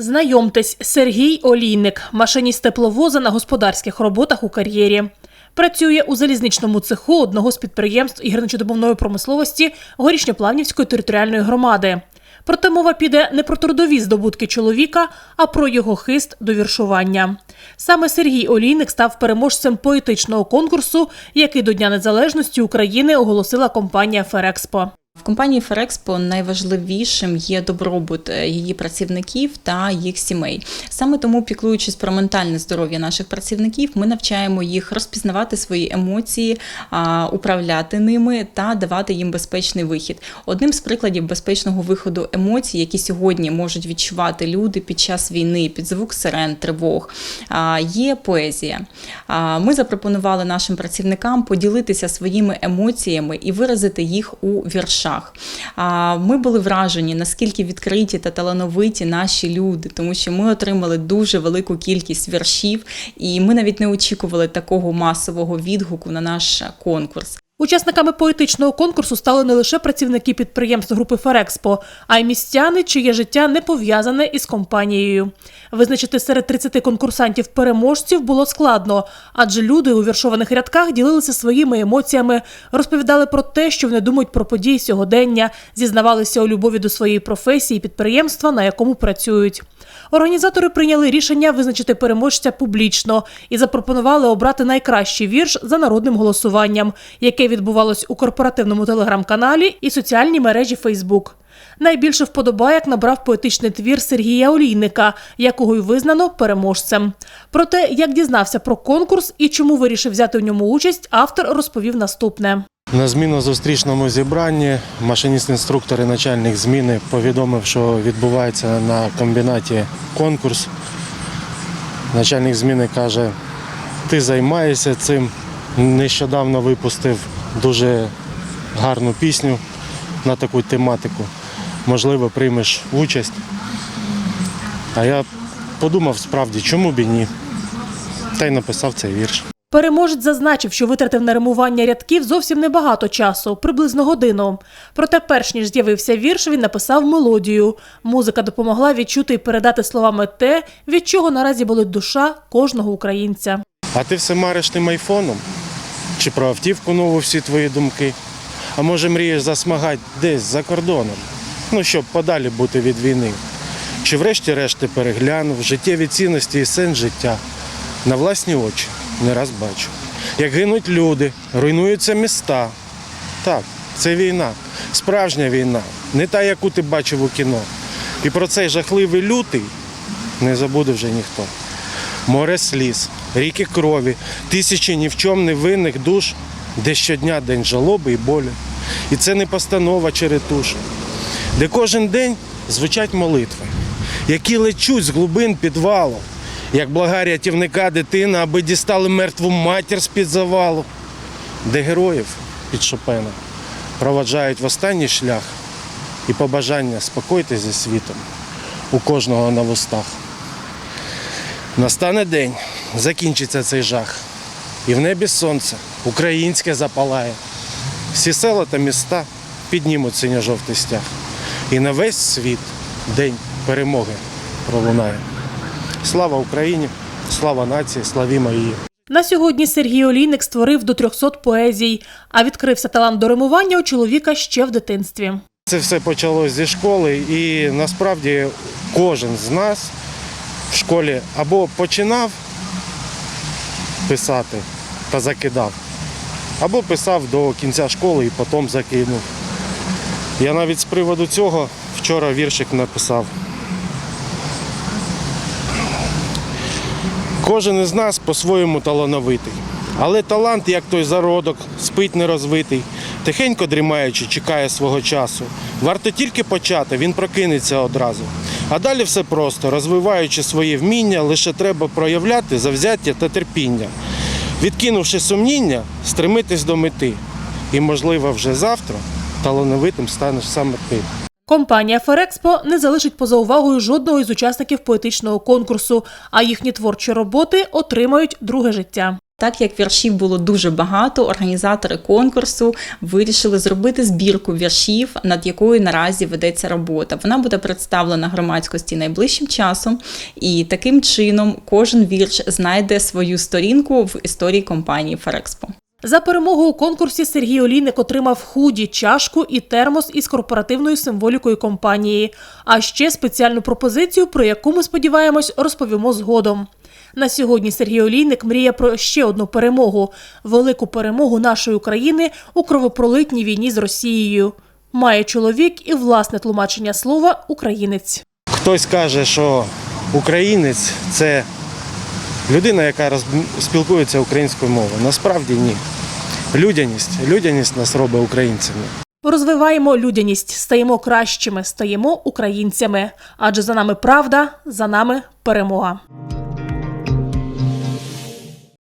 Знайомтесь, Сергій Олійник, машиніст тепловоза на господарських роботах у кар'єрі. Працює у залізничному цеху одного з підприємств гірничодобувної промисловості Горішньоплавнівської територіальної громади. Проте мова піде не про трудові здобутки чоловіка, а про його хист до віршування. Саме Сергій Олійник став переможцем поетичного конкурсу, який до Дня Незалежності України оголосила компанія Ферекспо. В компанії Ферекспо найважливішим є добробут е, її працівників та їх сімей. Саме тому, піклуючись про ментальне здоров'я наших працівників, ми навчаємо їх розпізнавати свої емоції, управляти ними та давати їм безпечний вихід. Одним з прикладів безпечного виходу емоцій, які сьогодні можуть відчувати люди під час війни, під звук сирен, тривог, є поезія. Ми запропонували нашим працівникам поділитися своїми емоціями і виразити їх у віршах. А, Ми були вражені, наскільки відкриті та талановиті наші люди, тому що ми отримали дуже велику кількість віршів, і ми навіть не очікували такого масового відгуку на наш конкурс. Учасниками поетичного конкурсу стали не лише працівники підприємств групи Ферекспо, а й містяни, чиє життя не пов'язане із компанією. Визначити серед 30 конкурсантів переможців було складно, адже люди у віршованих рядках ділилися своїми емоціями, розповідали про те, що вони думають про події сьогодення, зізнавалися у любові до своєї професії і підприємства, на якому працюють. Організатори прийняли рішення визначити переможця публічно і запропонували обрати найкращий вірш за народним голосуванням, яке відбувалось у корпоративному телеграм-каналі і соціальній мережі Фейсбук. Найбільше вподобаяк набрав поетичний твір Сергія Олійника, якого й визнано переможцем. Про те, як дізнався про конкурс і чому вирішив взяти в ньому участь, автор розповів наступне. На зміно-зустрічному зібранні машиніст-інструктор і начальник зміни повідомив, що відбувається на комбінаті конкурс. Начальник зміни каже, ти займаєшся цим. Нещодавно випустив дуже гарну пісню на таку тематику. Можливо, приймеш участь. А я подумав справді, чому б і ні. Та й написав цей вірш. Переможець зазначив, що витратив на римування рядків зовсім небагато часу, приблизно годину. Проте, перш ніж з'явився вірш, він написав мелодію. Музика допомогла відчути і передати словами те, від чого наразі болить душа кожного українця. А ти все мариш тим айфоном? Чи про автівку нову всі твої думки? А може мрієш засмагати десь за кордоном? Ну, щоб подалі бути від війни. Чи врешті-решт ти переглянув життєві цінності і сенс життя? На власні очі не раз бачу. Як гинуть люди, руйнуються міста. Так, це війна, справжня війна, не та, яку ти бачив у кіно. І про цей жахливий лютий не забуде вже ніхто море сліз, ріки крові, тисячі ні в чому не винних душ, де щодня день жалоби і болі. І це не постанова чи ретуш, де кожен день звучать молитви, які лечуть з глибин підвалу, як блага рятівника дитина, аби дістали мертву матір з-під завалу, де героїв під Шопена проваджають в останній шлях і побажання спокойтесь зі світом у кожного на вустах. Настане день, закінчиться цей жах. І в небі сонце українське запалає. Всі села та міста піднімуть синьо-жовтий стяг. І на весь світ день перемоги пролунає. Слава Україні, слава нації, славімо її. На сьогодні Сергій Олійник створив до 300 поезій, а відкрився талант до римування у чоловіка ще в дитинстві. Це все почалося зі школи, і насправді кожен з нас в школі або починав писати та закидав, або писав до кінця школи і потім закинув. Я навіть з приводу цього вчора віршик написав. Кожен із нас по-своєму талановитий. Але талант, як той зародок, спить нерозвитий, тихенько дрімаючи, чекає свого часу. Варто тільки почати, він прокинеться одразу. А далі все просто, розвиваючи свої вміння, лише треба проявляти завзяття та терпіння. Відкинувши сумніння, стремитись до мети. І, можливо, вже завтра талановитим станеш саме ти. Компанія Ферекспо не залишить поза увагою жодного із учасників поетичного конкурсу, а їхні творчі роботи отримають друге життя. Так як віршів було дуже багато, організатори конкурсу вирішили зробити збірку віршів, над якою наразі ведеться робота. Вона буде представлена громадськості найближчим часом, і таким чином кожен вірш знайде свою сторінку в історії компанії Ферекспо. За перемогу у конкурсі Сергій Олійник отримав худі, чашку і термос із корпоративною символікою компанії, а ще спеціальну пропозицію, про яку ми сподіваємось, розповімо згодом. На сьогодні Сергій Олійник мріє про ще одну перемогу велику перемогу нашої України у кровопролитній війні з Росією. Має чоловік і власне тлумачення слова українець. Хтось каже, що українець це людина, яка спілкується українською мовою. Насправді ні. Людяність. Людяність нас робить українцями. Розвиваємо людяність, стаємо кращими, стаємо українцями. Адже за нами правда, за нами перемога.